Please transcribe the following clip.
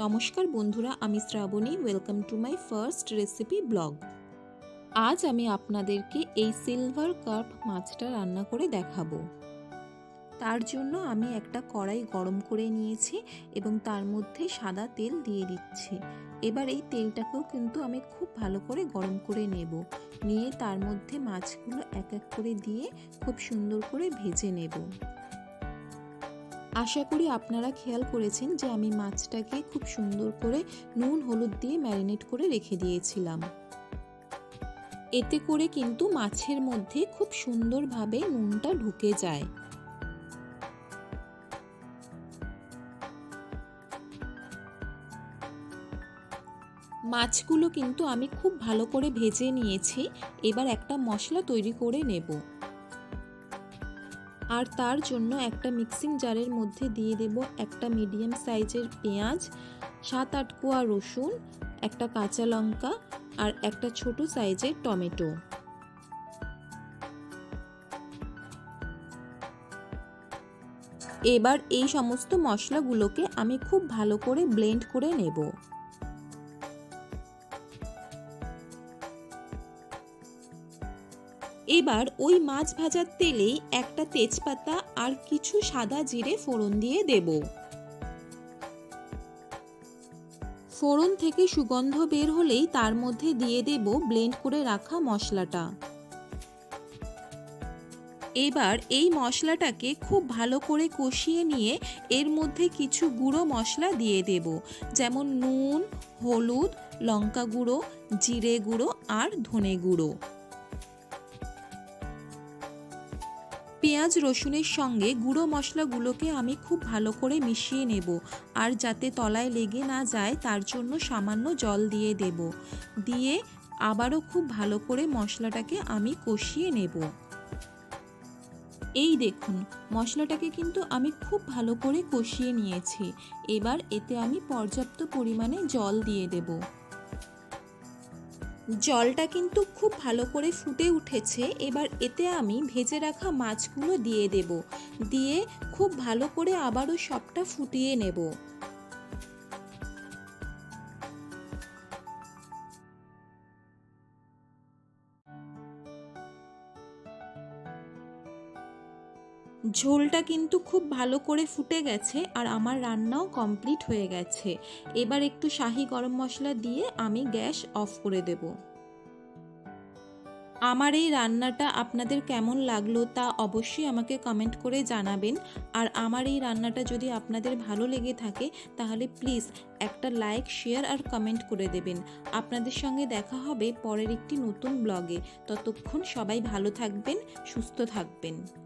নমস্কার বন্ধুরা, আমি Shrabani. Welcome to my first recipe blog আজ আমি আপনাদেরকে এই সিলভার কার্প মাছটা রান্না করে দেখাবো। তার জন্য আমি একটা কড়াই গরম করে নিয়েছি এবং তার মধ্যে সাদা তেল দিয়ে দিচ্ছি। এবার এই তেলটাকেও কিন্তু আমি খুব ভালো করে গরম করে নেব। নিয়ে তার মধ্যে মাছগুলো এক এক করে দিয়ে খুব সুন্দর করে ভেজে নেব। আশা করি আপনারা খেয়াল করেছেন যে আমি মাছটাকে খুব সুন্দর করে নুন, হলুদ দিয়ে ম্যারিনেট করে রেখে দিয়েছিলাম। এতে করে কিন্তু মাছের মধ্যে খুব সুন্দরভাবে নুনটা ঢুকে যায়। মাছগুলো কিন্তু আমি খুব ভালো করে ভেজে নিয়েছি। এবার একটা মশলা তৈরি করে নেব। আর তার জন্য একটা মিক্সিং জারের মধ্যে দিয়ে দেব একটা মিডিয়াম সাইজের পেঁয়াজ, সাত আট কোয়া রসুন, একটা কাঁচা লঙ্কা আর একটা ছোট সাইজের টমেটো। এবার এই সমস্ত মশলাগুলোকে আমি খুব ভালো করে ব্লেন্ড করে নেব। এবার ওই মাছ ভাজার তেলেই একটা তেজপাতা আর কিছু সাদা জিরে ফোড়ন দিয়ে দেব। ফোড়ন থেকে সুগন্ধ বের হলেই তার মধ্যে দিয়ে দেব ব্লেন্ড করে রাখা মশলাটা। এবার এই মশলাটাকে খুব ভালো করে কষিয়ে নিয়ে এর মধ্যে কিছু গুঁড়ো মশলা দিয়ে দেব, যেমন নুন, হলুদ, লঙ্কা গুঁড়ো, জিরে গুঁড়ো আর ধনে গুঁড়ো। পেঁয়াজ, রসুনের সঙ্গে গুঁড়ো মশলাগুলোকে আমি খুব ভালো করে মিশিয়ে নেব। আর যাতে তলায় লেগে না যায়, তার জন্য সামান্য জল দিয়ে দেব। দিয়ে আবারও খুব ভালো করে মশলাটাকে আমি কষিয়ে নেব। এই দেখুন, মশলাটাকে কিন্তু আমি খুব ভালো করে কষিয়ে নিয়েছি। এবার এতে আমি পর্যাপ্ত পরিমাণে জল দিয়ে দেবো। জলটা কিন্তু খুব ভালো করে ফুটে উঠেছে, এবার এতে আমি ভেজে রাখা মাছগুলো দিয়ে দেব। দিয়ে খুব ভালো করে আবারও সবটা ফুটিয়ে নেব। ঝোলটা কিন্তু খুব ভালো করে ফুটে গেছে আর আমার রান্নাও কমপ্লিট হয়ে গেছে। এবার একটু শাহি গরম মশলা দিয়ে আমি গ্যাস অফ করে দেব। আমার এই রান্নাটা আপনাদের কেমন লাগল তা অবশ্যই আমাকে কমেন্ট করে জানাবেন। আর আমার এই রান্নাটা যদি আপনাদের ভালো লেগে থাকে, তাহলে প্লিজ একটা লাইক, শেয়ার আর কমেন্ট করে দেবেন। আপনাদের সঙ্গে দেখা হবে পরের একটি নতুন ব্লগে। ততক্ষণ সবাই ভালো থাকবেন, সুস্থ থাকবেন।